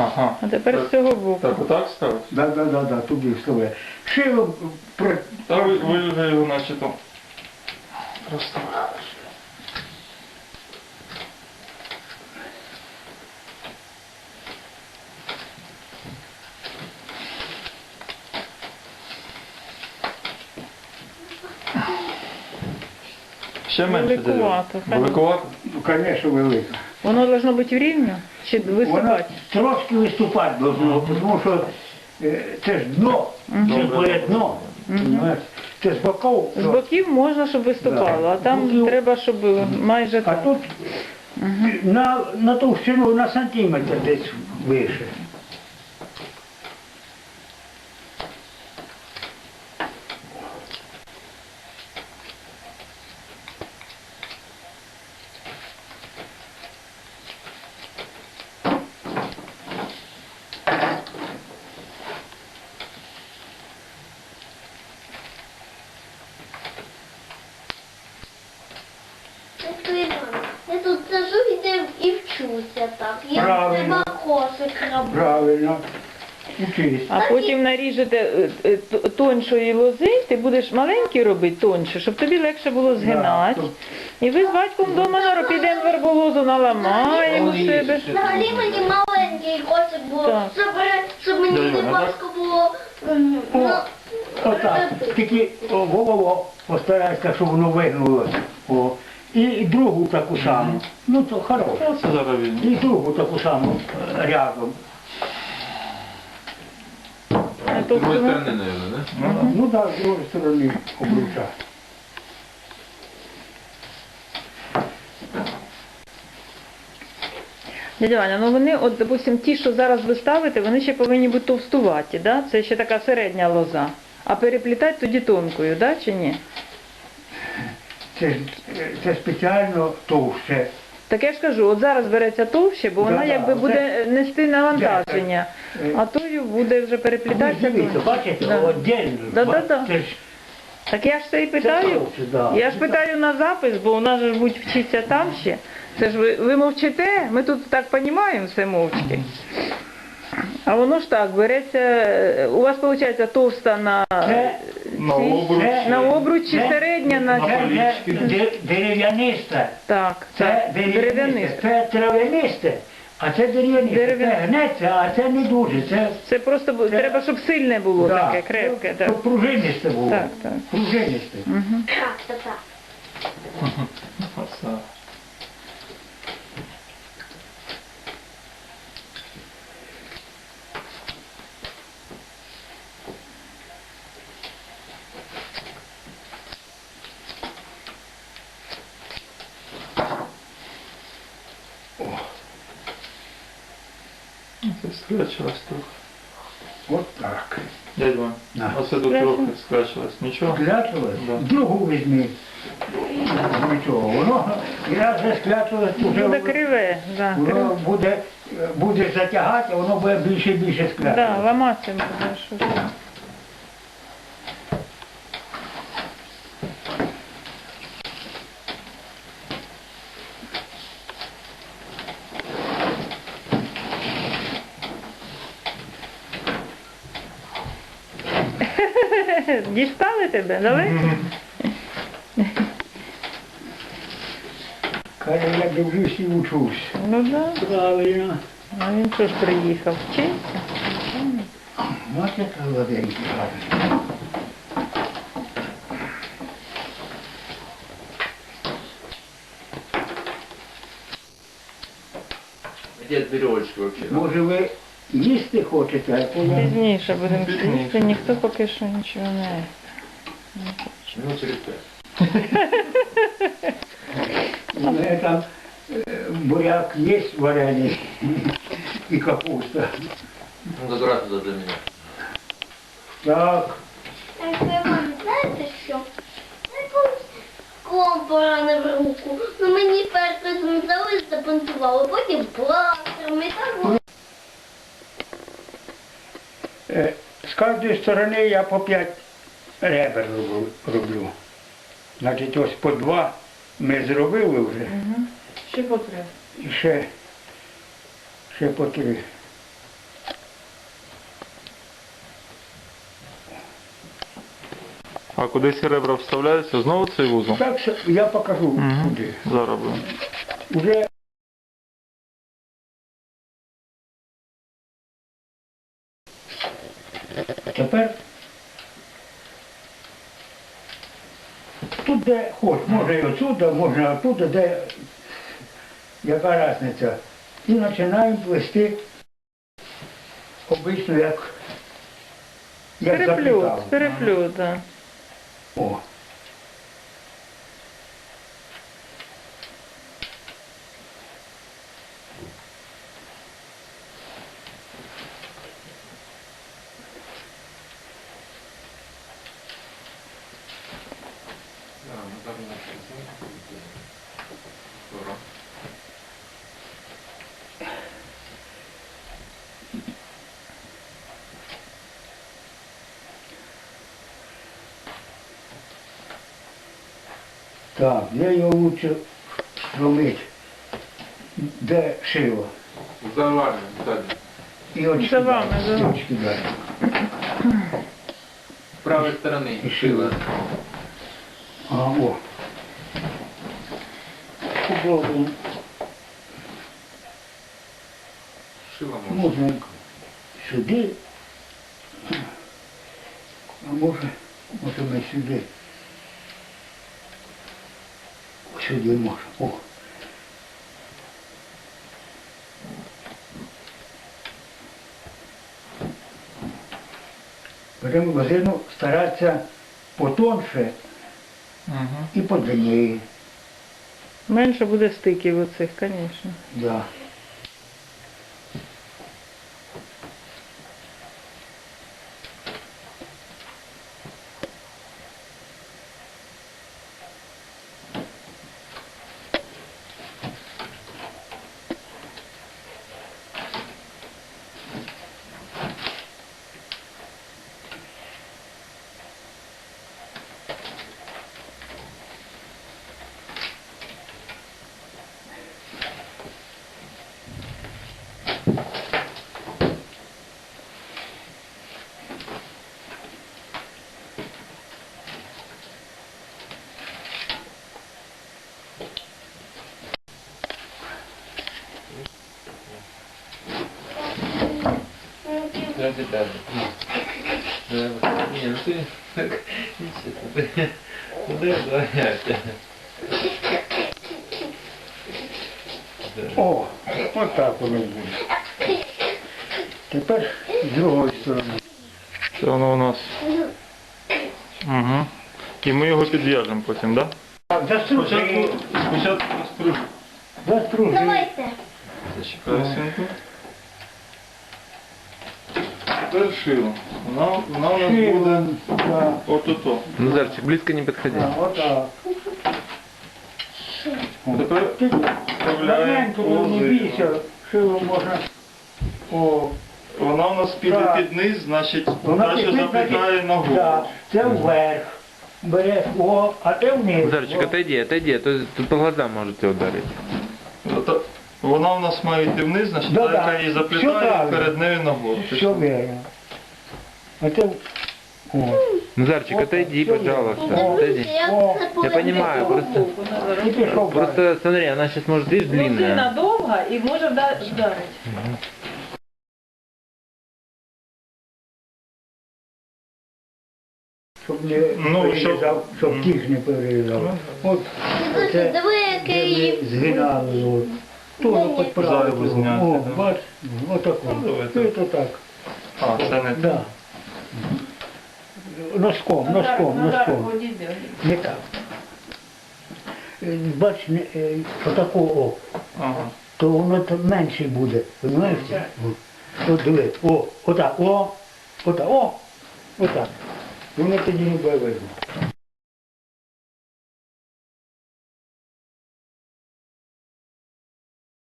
Ага. А тепер з цього боку. Так, отак ставиш? Да, да, да, да, туди вставляє. Шило про... Та ви, ви вже його наче там розставили. Ще менше Великувато. Великувато? Ну, звісно, велика. Воно должно бути рівно чи виступати? виступати? трошки виступати должно, тому що е, це ж дно, це Добре, дно. понимаєш? Це з боків. З боків можна, щоб виступало, а там Боків- треба, щоб майже А так. тут на, на товщину на сантиметр десь вище. Батько Іван, я тут сижу і, див- і так. Я Правильно. кошик. Правильно. Учись. А потім наріжете е, е, т- тоншої лози, ти будеш маленькі робити тонше, щоб тобі легше було згинати. І ви з батьком вдома наро підемо верболозу наламаємо себе. Взагалі мені маленький кошик було, Так. щоб, щоб мені не важко було. м, ну, Отак. Тільки о, голову постарайся, щоб воно вигнулося. О. І, і другу таку саму. Ну то хороше. Це зараз він. І другу таку саму е, рядом. З другої сторони, наверное, да? Ну так, з другої сторони обруча. Дядя Ваня, ну вони, от, допустим, ті, що зараз ви ставите, вони ще повинні бути товстуваті, да? Це ще така середня лоза. А переплітати тоді тонкою, да, чи ні? Це, це спеціально товще. Так я ж кажу, от зараз береться товще, бо вона Да-да, якби оце- буде нести навантаження, Е, а тою буде вже переплітатися. Дивіться, тонше. бачите, Да. отдельно. Да-да-да. Це ж Так я ж це і питаю. товще, да. Я ж питаю на запис, бо у нас же ж будуть вчитися там ще. Це ж ви, ви мовчите, ми тут так розуміємо все мовчки. А воно ж так, береться, е, у вас виходить товста на, Це- На обручі. на обручі, Це- середня на Це дерев'янисте. так, Це дерев'янисте. Це трав'янисте, а це дерев'янисте. Дерев'яне. Це гнеться, а це не дуже. Це Це просто бу- треба, щоб сильне було да, таке, крепке. Так. Щоб пружинисте було. Так, так. Пружинисте. Угу. Так, так, так. Скречилось трохи. От так. Дядь Вань, На. оце тут трохи скречилось. Нічого? Склячилось? Да. Другу візьми. Нічого. Воно я вже склячилось, вже Буде криве, да, воно криве. буде, буде затягати, воно буде більше і більше Да, буде. Що ж. Дістали тебе, далеко? Каже, я дивлюсь і учусь. Ну да. Правильно. А він що ж приїхав? Вчиться? Ось яка гладенька гарна. Где от вообще? Може ви їсти хочете, а я... Пізніше будемо їсти, ніхто поки що нічого не. Минут через пять. У мене там е, буряк є варений і капуста. Ну, забирай туда для меня. Так, Так, Іван, знаєте що? Я якось склом поранив руку. Ну мені перше змазали, запанцювало, потім пластиром і так було. Е, з кожної сторони я по 5 ребер роблю. Значить, ось по два ми зробили вже. Ще по три. І ще, ще по три. А куди ці ребра вставляються? Знову цей вузол? Так, я покажу Угу. куди. Зараз. Уже де хоч, може і отсюди, може оттуда, де яка різниця. І починаємо плести обично як, як Переплют, заплітали. переплют, так. О. Так, де його лучше робити? Де шило? За вами, кстати. І очки. За вами, за вами. очки дати. С правой стороны. И шило. А, о. Попробуємо. Шило можно. Можна сюди. А може, може ми сюди. Сюди може. О. Беремо возину старатися потонше Угу. і подлиннее. Менше буде стиків оцих, звісно. Да. Да, да, да. Да, не, ну ты... Ничего, ты... Куда говорят? О, отак воно буде. Тепер з другої сторони. Це воно у нас. Угу. І ми його підв'яжемо потім, так? Так, Да? Спочатку, застружуємо. спочатку стружу. Застружуємо. Давайте. Зачекай синку. Тепер шило. Вона, вона у нас буде Да. от-ото. Назарчик, близко не подходи. Да, отак. Тепер вставляємо Маленько, ну, не лозину. бійся, шило можна. О, Вона у нас піде Так. під низ, значить, вона далі пішла, заплітає ногу. да, Це вверх. Береш, о, а те вниз. Назарчик, О. отойди, отойди, а то тут по глазам можете ударить. Вона у нас має йти вниз, значить, Да, та, да. яка її Все заплітає, правильно. перед нею ногу. Все вірно. А це, о. Назарчик, отойди, Всё, пожалуйста. Отойди. Я понимаю, просто, просто смотри, она сейчас может, видишь, Лозина длинная. довга і може вда- вдарити. Щоб не Ну, перерізав, щоб- щоб тіг не перерізав. От Дідусь, це диви, де який ми згинали. То Ні, Зайву зняти, О, да. бач, отако. Ну, давайте. Це так. А, це не Да. Носком, носком, носком. Не так. Е, Бач, не, е, отако, о, Ага. то воно то менше буде. Розумієш? От диви, о, отак, о, отак, о, отак. Воно тоді не буде видно.